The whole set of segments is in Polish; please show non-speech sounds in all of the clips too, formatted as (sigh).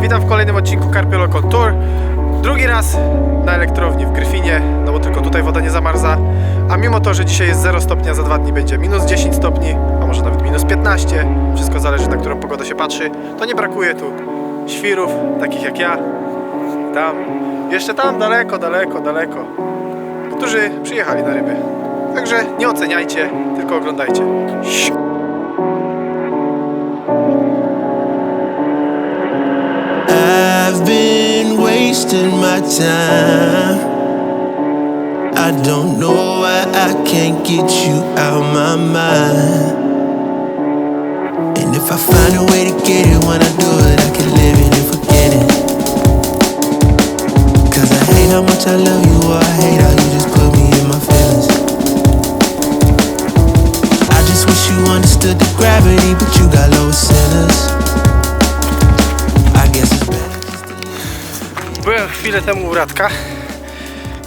Witam w kolejnym odcinku Carpio Local Tour. Drugi raz na elektrowni w Gryfinie, no bo tylko tutaj woda nie zamarza. A mimo to, że dzisiaj jest 0 stopnia, za dwa dni będzie minus 10 stopni, a może nawet minus 15. Wszystko zależy na którą pogodę się patrzy. To nie brakuje tu świrów, takich jak ja. Tam, jeszcze tam daleko, daleko, daleko. Którzy przyjechali na ryby. Także nie oceniajcie, tylko oglądajcie. Wasting my time. I don't know why I can't get you out of my mind. And if I find a way to get it when I do it, I can live it and forget it. Cause I hate how much I love you, or I hate how you chwilę temu u Radka,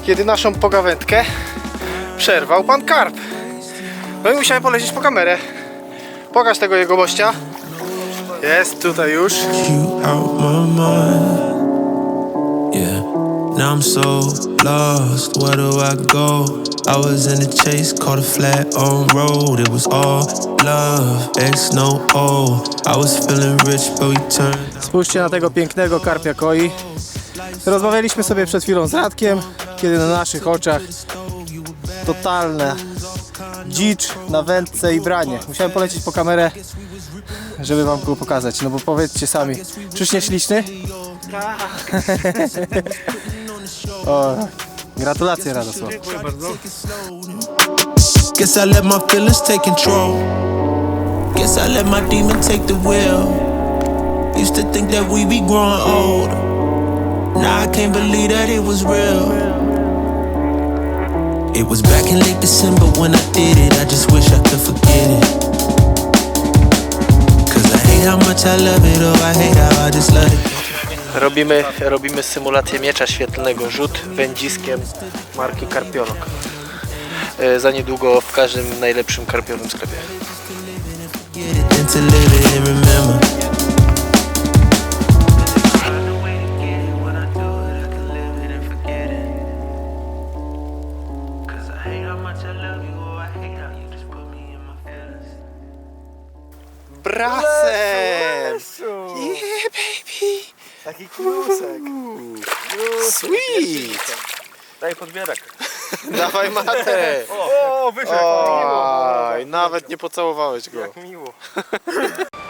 kiedy naszą pogawędkę przerwał pan Karp. No i musiałem polecieć po kamerę. Pokaż tego jego gościa. Jest tutaj już. now I'm so lost. Where do I go? I was in the chase, caught a flat on road. It was all love, X no O. I was feeling rich, but we turned. Spójrzcie na tego pięknego karpia koi. Rozmawialiśmy sobie przed chwilą z Radkiem, kiedy na naszych oczach totalne dzicz na wędce i branie. Musiałem polecieć po kamerę, żeby wam go pokazać. No bo powiedzcie sami, czyż nie śliczny? (laughs) o, gratulacje Radosław. Guess I let my feelings take control. Guess I let my demon take the wheel. Used to think that we be growing old. Now I can't believe that it was real. It was back in late December when I did it. I just wish I could forget it. Cause I hate how much I love it, oh, I hate how I just let it. Robimy, robimy symulację miecza świetlnego, rzut wędziskiem marki Karpiolog. E, Za niedługo w każdym najlepszym karpiowym sklepie. Daj podbierak. (laughs) Dawaj matę! O, wyszedł. Oj, nawet nie pocałowałeś go. Jak miło. (laughs)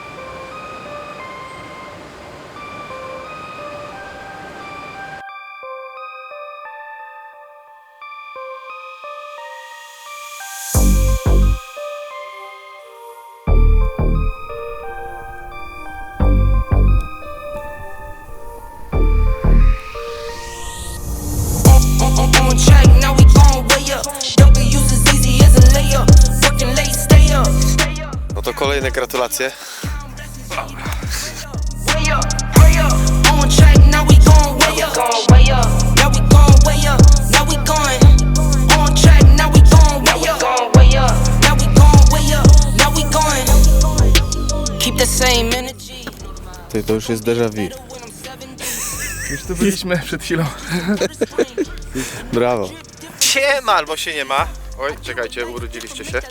same energy. Ty, to już jest déjà vu. Już tu byliśmy przed chwilą. Brawo. Siema, albo się nie ma. Oj, czekajcie, urodziliście się.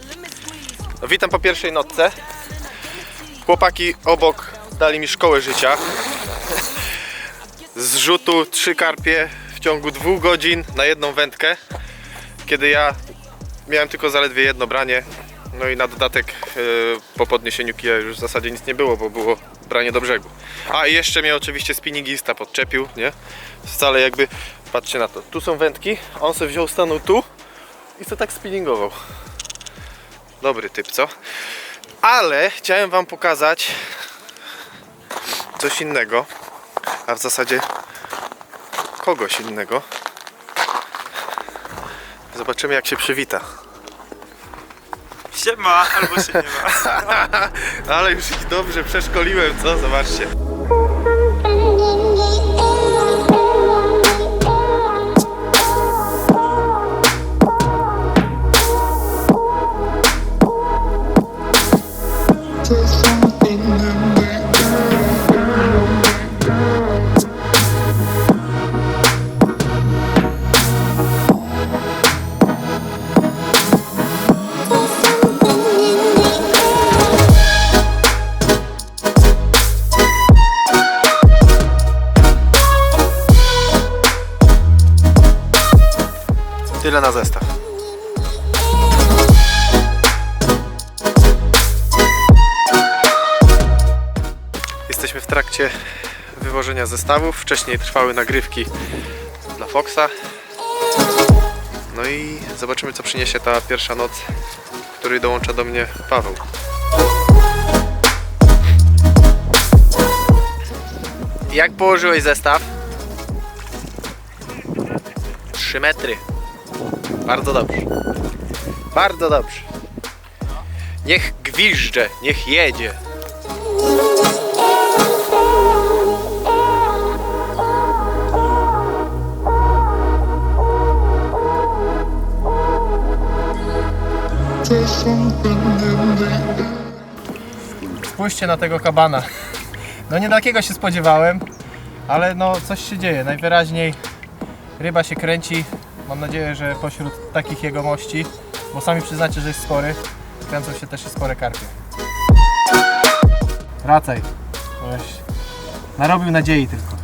Witam po pierwszej nocce. Chłopaki obok dali mi szkołę życia. Z rzutu trzy karpie w ciągu dwóch godzin na jedną wędkę. Kiedy ja miałem tylko zaledwie jedno branie. No i na dodatek e, po podniesieniu kija już w zasadzie nic nie było, bo było branie do brzegu. A i jeszcze mnie oczywiście spinningista podczepił, nie? Wcale jakby, patrzcie na to, tu są wędki, on sobie wziął, stanął tu i co tak spinningował. Dobry typ, co? Ale chciałem wam pokazać coś innego, a w zasadzie kogoś innego. Zobaczymy jak się przywita. Siema, albo się nie ma. (laughs) Ale już ich dobrze przeszkoliłem, co? Zobaczcie. Tyle na zestaw. Jesteśmy w trakcie wywożenia zestawów. Wcześniej trwały nagrywki dla Foxa. No i zobaczymy co przyniesie ta pierwsza noc, w której dołącza do mnie Paweł. Jak położyłeś zestaw? 3 metry. Bardzo dobrze. Bardzo dobrze. Niech gwiżdże, niech jedzie. Spójrzcie na tego kabana. No nie takiego się spodziewałem, ale no coś się dzieje. Najwyraźniej ryba się kręci. Mam nadzieję, że pośród takich jegomości, bo sami przyznacie, że jest spory, kręcą się też spore karpie. Wracaj. Boś narobił nadziei tylko.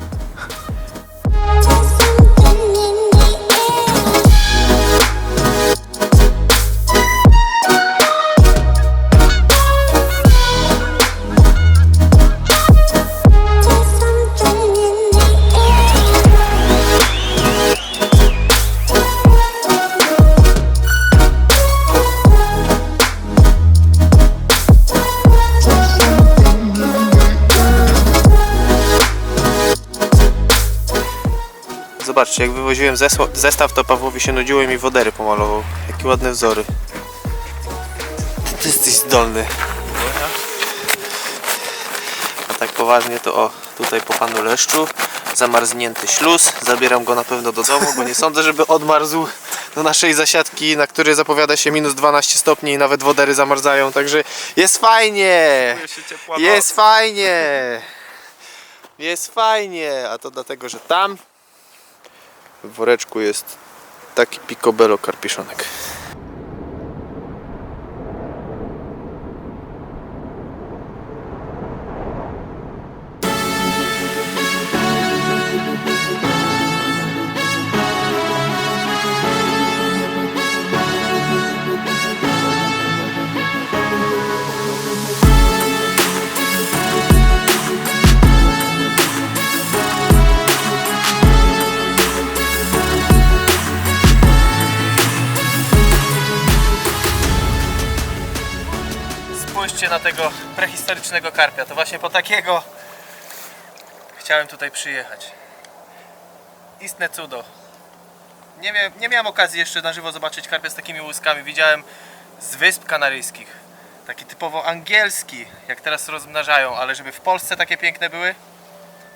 Zobaczcie, jak wywoziłem zestaw, to Pawłowi się nudziło i mi wodery pomalował. Jakie ładne wzory. Ty, ty jesteś zdolny. A tak poważnie to o, tutaj po panu Leszczu zamarznięty śluz. Zabieram go na pewno do domu, bo nie sądzę, żeby odmarzł do naszej zasiadki, na której zapowiada się minus 12 stopni i nawet wodery zamarzają, także jest fajnie! Ciepła Jest fajnie! Jest fajnie! A to dlatego, że tam w woreczku jest taki picobello karpiszonek. Spójrzcie na tego prehistorycznego karpia. To właśnie po takiego chciałem tutaj przyjechać. Istne cudo. Nie, nie miałem okazji jeszcze na żywo zobaczyć karpia z takimi łuskami. Widziałem z Wysp Kanaryjskich. Taki typowo angielski, jak teraz rozmnażają, ale żeby w Polsce takie piękne były,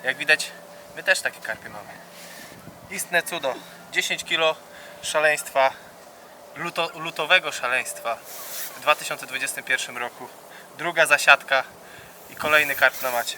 jak widać, my też takie karpie mamy. Istne cudo. 10 kg szaleństwa, luto, lutowego szaleństwa w 2021 roku. Druga zasiadka i kolejny karp na macie.